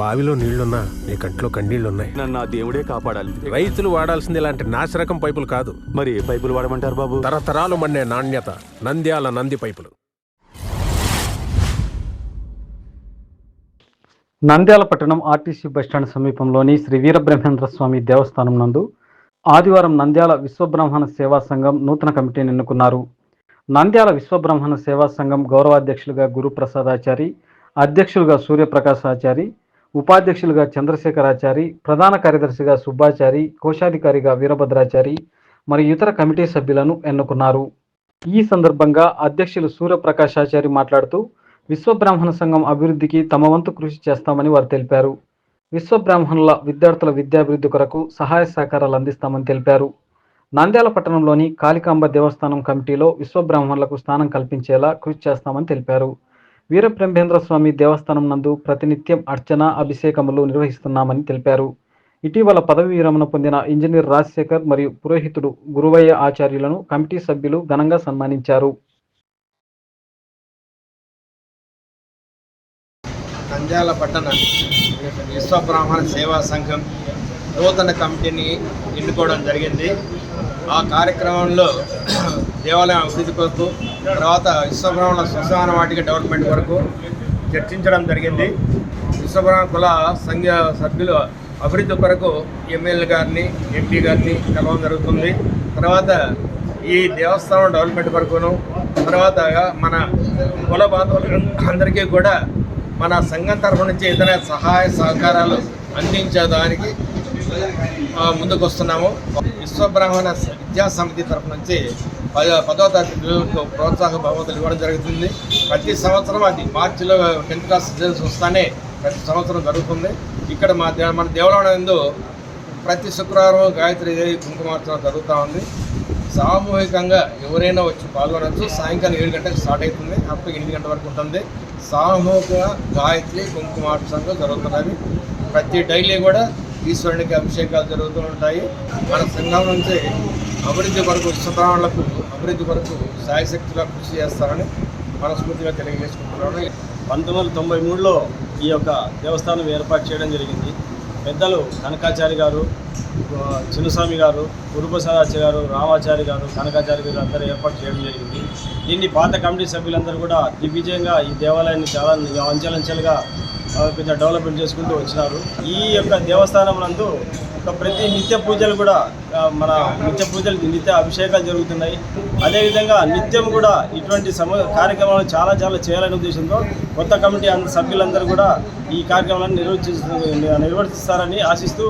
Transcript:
బావిలో నీళ్ళున్నా నీ కంట్లో కన్నీళ్ళున్నాయి. నన్ను ఆ దేవుడే కాపాడాలి. రైతులు వాడాల్సింది ఇలాంటి నాసిరకం పైపులు కాదు. మరి ఏ పైపులు వాడమంటారు బాబు? తరతరాలు మండే నాణ్యత నంద్యాల నంది పైపులు. నంద్యాల పట్టణం ఆర్టీసీ బస్టాండ్ సమీపంలోని శ్రీ వీరబ్రహ్మేంద్ర స్వామి దేవస్థానం నందు ఆదివారం నంద్యాల విశ్వబ్రహ్మణ సేవా సంఘం నూతన కమిటీని ఎన్నుకున్నారు. నంద్యాల విశ్వబ్రహ్మణ సేవా సంఘం గౌరవాధ్యక్షులుగా గురుప్రసాదాచారి అధ్యక్షులుగా సూర్యప్రకాశాచారి ఉపాధ్యక్షులుగా చంద్రశేఖరాచారి ప్రధాన కార్యదర్శిగా సుబ్బాచారి కోశాధికారిగా వీరభద్రాచారి మరియు ఇతర కమిటీ సభ్యులను ఎన్నుకున్నారు. ఈ సందర్భంగా అధ్యక్షులు సూర్యప్రకాశాచారి మాట్లాడుతూ విశ్వబ్రాహ్మణ సంఘం అభివృద్ధికి తమ వంతు కృషి చేస్తామని వారు తెలిపారు. విశ్వబ్రాహ్మణుల విద్యార్థుల విద్యాభివృద్ధి కొరకు సహాయ సహకారాలు అందిస్తామని తెలిపారు. నంద్యాల పట్టణంలోని కాళికాంబ దేవస్థానం కమిటీలో విశ్వబ్రాహ్మణులకు స్థానం కల్పించేలా కృషి చేస్తామని తెలిపారు. వీరబ్రహ్మేంద్ర స్వామి దేవస్థానం నందు ప్రతినిత్యం అర్చన అభిషేకములు నిర్వహిస్తున్నామని తెలిపారు. ఇటీవల పదవి విరమణ పొందిన ఇంజనీర్ రాజశేఖర్ మరియు పురోహితుడు గురువయ్య ఆచార్యులను కమిటీ సభ్యులు ఘనంగా సన్మానించారు. నంద్యాల పట్టణ విశ్వబ్రాహ్మణ సేవా సంఘం నూతన కమిటీని ఎన్నుకోవడం జరిగింది. ఆ కార్యక్రమంలో దేవాలయం అభివృద్ధి కొరకు తర్వాత విశ్వబ్రహ్మణ శ్మశాన వాటిక డెవలప్మెంట్ వరకు చర్చించడం జరిగింది. విశ్వబ్రహ్మణ కుల సంఘ సభ్యులు అభివృద్ధి కొరకు ఎమ్మెల్యే గారిని ఎంపీ గారిని కలవడం జరుగుతుంది. తర్వాత ఈ దేవస్థానం డెవలప్మెంట్ కొరకును తర్వాత మన కుల బాంధవులు అందరికీ కూడా మన సంఘం తరఫు నుంచి ఏదైనా సహాయ సహకారాలు అందించడానికి ముందుకు వస్తున్నాము. విశ్వబ్రాహ్మణ విద్యా సమితి తరఫు నుంచి పదో పదో తరగతి పిల్లలకు ప్రోత్సాహ బహుమతులు ఇవ్వడం జరుగుతుంది. ప్రతి సంవత్సరం అది మార్చిలో టెన్త్ క్లాస్ రిజల్ట్స్ వస్తానే ప్రతి సంవత్సరం జరుగుతుంది. ఇక్కడ మా దే మన దేవాలయం ప్రతి శుక్రవారం గాయత్రి దేవి కుంకుమార్చన జరుగుతూ ఉంది. సామూహికంగా ఎవరైనా వచ్చి పాల్గొనవచ్చు సాయంకాలం ఏడు గంటలకు స్టార్ట్ అవుతుంది. అప్పుడు ఎనిమిది గంటల వరకు ఉంటుంది. సామూహిక గాయత్రి కుంకుమార్చనలు జరుగుతున్నది. ప్రతి డైలీ కూడా ఈశ్వరునికి అభిషేకాలు జరుగుతూ ఉంటాయి. మన సంఘం నుంచి అభివృద్ధి కొరకు విశ్వబ్రాహ్మణులకు అభివృద్ధి కొరకు సాయశక్తిగా కృషి చేస్తారని మనస్ఫూర్తిగా తెలియజేసుకుంటున్నాను. పంతొమ్మిది వందల తొంభై మూడులో ఈ యొక్క దేవస్థానం ఏర్పాటు చేయడం జరిగింది. పెద్దలు కనకాచారి గారు చిన్నస్వామి గారు గురుప్రసాదాచార్య గారు రామాచారి గారు కనకాచారి గారు అందరూ ఏర్పాటు చేయడం జరిగింది. దీన్ని పాత కమిటీ సభ్యులందరూ కూడా దిగ్విజయంగా ఈ దేవాలయాన్ని చాలా అంచెలంచెలుగా కొంచెం డెవలప్మెంట్ చేసుకుంటూ వచ్చినారు. ఈ యొక్క దేవస్థానం నందు ఒక ప్రతి నిత్య పూజలు కూడా మన నిత్య పూజలు నిత్య అభిషేకాలు జరుగుతున్నాయి. అదేవిధంగా నిత్యం కూడా ఇటువంటి సమ కార్యక్రమాలు చాలా చాలా చేయాలనే ఉద్దేశంతో కొత్త కమిటీ అంద సభ్యులందరూ కూడా ఈ కార్యక్రమాలను నిర్వహిస్తూ నిర్వర్తిస్తారని ఆశిస్తూ